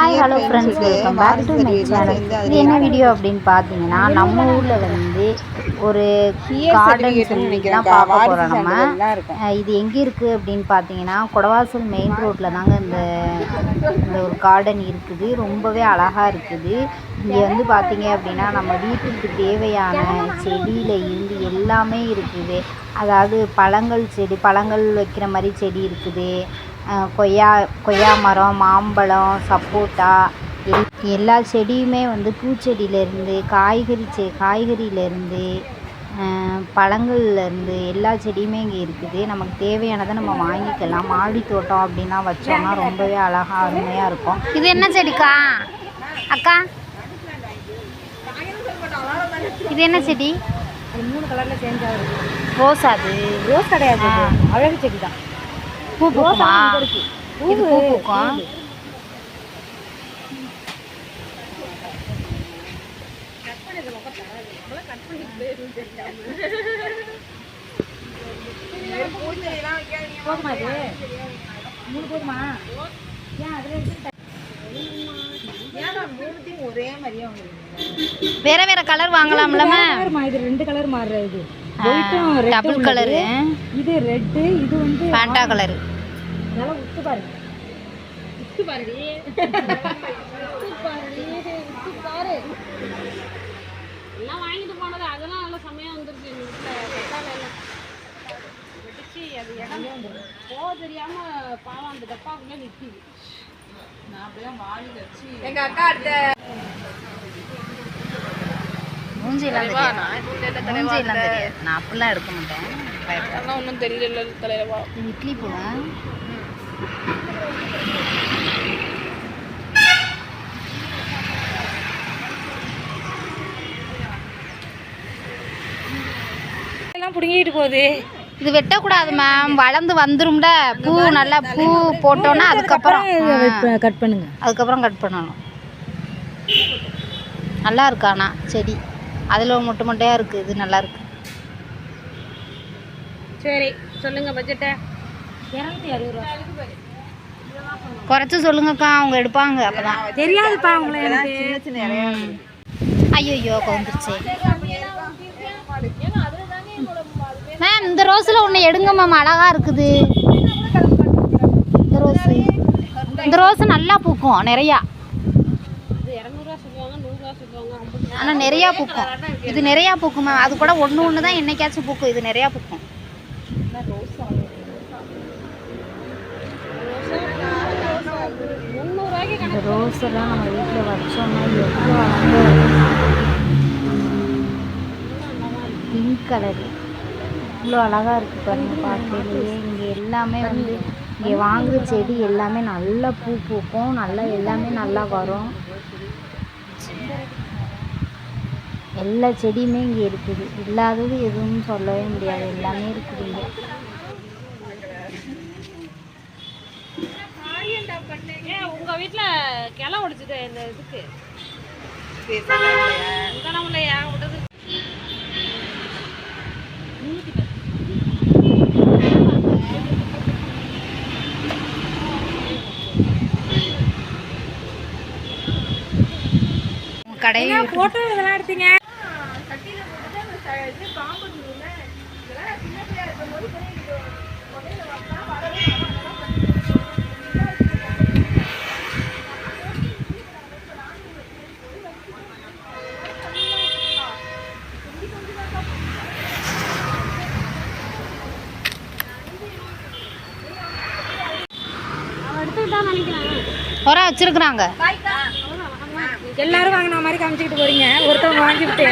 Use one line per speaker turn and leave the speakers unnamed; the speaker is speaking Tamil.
Hi hello friends welcome back to my channel இது என்ன வீடியோ அப்படின்னு பார்த்தீங்கன்னா நம்ம ஊரில் வந்து ஒரு கார்டன் தான் பார்க்க போகிறோம் நம்ம. இது எங்கே இருக்குது அப்படின்னு பார்த்தீங்கன்னா கொடவாசல் மெயின் ரோட்டில் தாங்க இந்த இந்த ஒரு கார்டன் இருக்குது. ரொம்பவே அழகாக இருக்குது. இங்கே வந்து பார்த்தீங்க அப்படின்னா நம்ம வீட்டுக்கு தேவையான செடியில் இருந்து எல்லாமே இருக்குது. அதாவது பழங்கள் செடி பழங்கள் வைக்கிற மாதிரி செடி இருக்குது. கொய்யா கொய்யா மரம் மாம்பழம் சப்போட்டா எல் எல்லா செடியுமே வந்து பூச்செடியிலேருந்து காய்கறி செ காய்கறியிலேருந்து பழங்கள்லேருந்து எல்லா செடியுமே இங்கே இருக்குது. நமக்கு தேவையானதை நம்ம வாங்கிக்கலாம். மாடி தோட்டம் அப்படின்னா வச்சோம்னா ரொம்பவே அழகாக அருமையாக இருக்கும். இது என்ன செடிக்கா? அக்கா? இது என்ன செடி?
அது மூணு கலர்ல சேஞ்ச் ஆகுது.
ரோஸ் அது.
ரோஸ் கிடையாது. அழகு செடி தான்
பூ பூக்குமா. இது பூ பூக்கும்
போதுமா இது? மூணு போதுமா? ஏன் அதுல இருக்கு ஒரே மாதிரியே
வேற வேற கலர் வாங்கலாம்லம
கலர்மா இது ரெண்டு கலர் மாறுற உள்ளது.
colour.
இது ரெட்டு இது வந்து
பேண்டா கலர்
நல்லா உத்து பாருங்க. உத்து பாருடி.
எல்லாம் வாங்கிட்டு போனது. அதெல்லாம் நல்ல சமயம் வந்துருச்சு வீட்டுல வெட்டால எல்லாம். வெடிச்சு அது இடம் போக தெரியாம பாவம் அந்த டப்பாக்குள்ள நிக்குது நான் அப்படிதான் வாங்கி வச்சு
எங்க அக்கா அடுத்த
மூஞ்சிலாம் தெரியாது. மூஞ்சிலாம் தெரியாது. நான் அப்படிலாம் எடுக்க மாட்டேன்.
ஒன்றும் தெரியல தலைவா.
இட்லி
எல்லாம் புடுங்கிட்டு போகுது.
இது வெட்டக்கூடாது மேம் வளர்ந்து வந்துரும்ல. பூ நல்லா பூ போட்டோன்னா அதுக்கப்புறம்
கட் பண்ணுங்க.
அதுக்கப்புறம் கட் பண்ணணும். நல்லா இருக்கு ஆனா செடி. அதில் மொட்டை மொட்டையாக இருக்குது இது நல்லா இருக்கு.
சரி சொல்லுங்க பட்ஜெட்டை.
இரநூத்தி அறுபது ரூபா
குறைச்சி சொல்லுங்கக்கா அவங்க எடுப்பாங்க அப்பதான்.
தெரியாதுப்பா உங்களை எனக்கு.
ஐயோ கவுந்துருச்சு மேம் இந்த ரோஸில் ஒன்று எடுங்க மேம் அழகா இருக்குது. இந்த ரோஸ். இந்த ரோஸ் நல்லா பூக்கும் நிறையா. ஆனால் நிறையா பூக்கும். இது நிறையா பூக்கும் மேம். அது கூட ஒன்று ஒன்று தான் என்னைக்காச்சும் பூக்கும். இது நிறையா பூக்கும். இந்த ரோஸ் எல்லாம் நம்ம வீட்டில் வச்சோம்னா எவ்வளோ அழகாக பிங்க் கலரு இவ்வளோ அழகாக இருக்குது பாருங்க பார்க்கலையே இங்கே எல்லாமே வந்து இங்கே வாங்குகிற செடி எல்லாமே நல்லா பூ பூக்கும். நல்லா எல்லாமே நல்லா வரும். எல்லா செடியுமே இங்கே இருக்குது. இல்லாதது எதுவும் சொல்லவே முடியாது. எல்லாமே இருக்குது இங்கே.
உங்க வீட்டுல கிளை ஒடிச்சுட்டு இந்த இதுக்கு? கனவுலையா விட்டது
இதெல்லாம்
நினைக்கிறேன்
உரம் வச்சிருக்கிறாங்க.
எல்லாரும் வாங்கின மாதிரி காமிச்சிக்கிட்டு போறீங்க. ஒருத்தவங்க வாங்கிவிட்டு.